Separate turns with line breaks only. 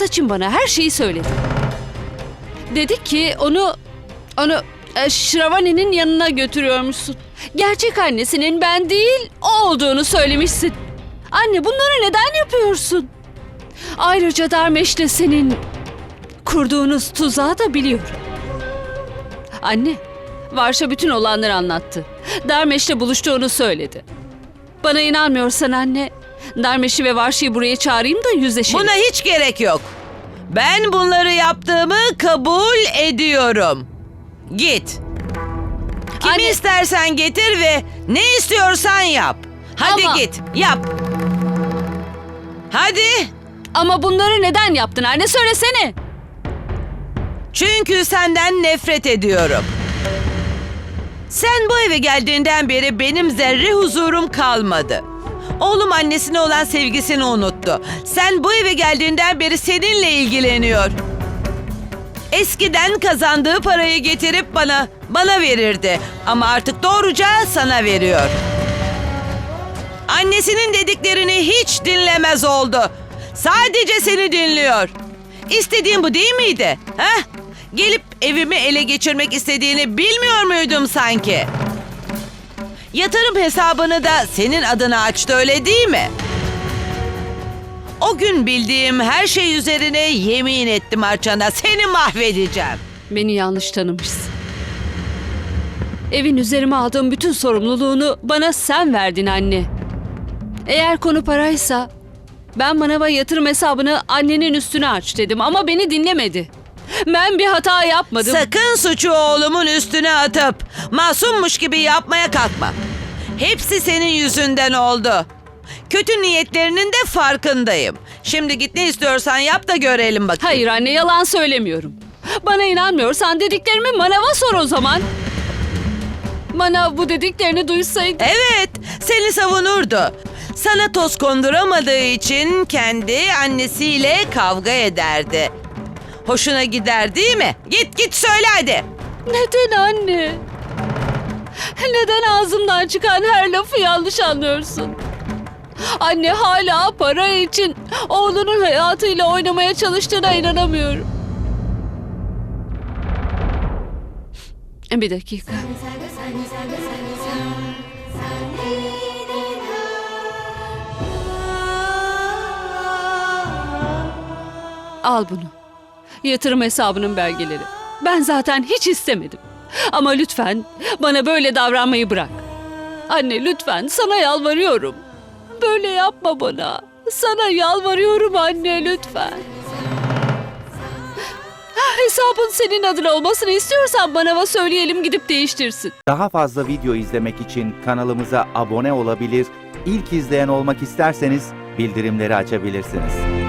Saçın bana her şeyi söyledi. Dedi ki onu onu e, Şravani'nin yanına götürüyormuşsun. Gerçek annesinin ben değil o olduğunu söylemişsin. Anne bunları neden yapıyorsun? Ayrıca Darmeş'le senin kurduğunuz tuzağı da biliyorum. Anne, Varşa bütün olanları anlattı. Darmeş'le buluştuğunu söyledi. Bana inanmıyorsan anne, Darmeş'i ve Varşa'yı buraya çağırayım da yüzleşelim.
Buna hiç gerek yok. Ben bunları yaptığımı kabul ediyorum. Git. Kimi
Anne-
istersen getir ve ne istiyorsan yap. Hadi
Ama-
git, yap. Hadi.
Ama bunları neden yaptın anne söylesene.
Çünkü senden nefret ediyorum. Sen bu eve geldiğinden beri benim zerre huzurum kalmadı. Oğlum annesine olan sevgisini unuttu. Sen bu eve geldiğinden beri seninle ilgileniyor. Eskiden kazandığı parayı getirip bana, bana verirdi. Ama artık doğruca sana veriyor. Annesinin dediklerini hiç dinlemez oldu. Sadece seni dinliyor. İstediğin bu değil miydi? Heh? Gelip evimi ele geçirmek istediğini bilmiyor muydum sanki? Yatırım hesabını da senin adına açtı öyle değil mi? O gün bildiğim her şey üzerine yemin ettim Arçan'a seni mahvedeceğim.
Beni yanlış tanımışsın. Evin üzerime aldığım bütün sorumluluğunu bana sen verdin anne. Eğer konu paraysa ben manava yatırım hesabını annenin üstüne aç dedim ama beni dinlemedi. Ben bir hata yapmadım.
Sakın suçu oğlumun üstüne atıp masummuş gibi yapmaya kalkma. Hepsi senin yüzünden oldu. Kötü niyetlerinin de farkındayım. Şimdi git ne istiyorsan yap da görelim bakayım.
Hayır anne yalan söylemiyorum. Bana inanmıyorsan dediklerimi manava sor o zaman. Manav bu dediklerini duysaydı.
Evet, seni savunurdu. Sana toz konduramadığı için kendi annesiyle kavga ederdi. Hoşuna gider değil mi? Git git söyle hadi.
Neden anne? Neden ağzımdan çıkan her lafı yanlış anlıyorsun? Anne hala para için oğlunun hayatıyla oynamaya çalıştığına inanamıyorum. Bir dakika. Al bunu. Yatırım hesabının belgeleri. Ben zaten hiç istemedim. Ama lütfen bana böyle davranmayı bırak. Anne lütfen sana yalvarıyorum. Böyle yapma bana. Sana yalvarıyorum anne lütfen. Hesabın senin adına olmasını istiyorsan bana söyleyelim gidip değiştirsin.
Daha fazla video izlemek için kanalımıza abone olabilir, ilk izleyen olmak isterseniz bildirimleri açabilirsiniz.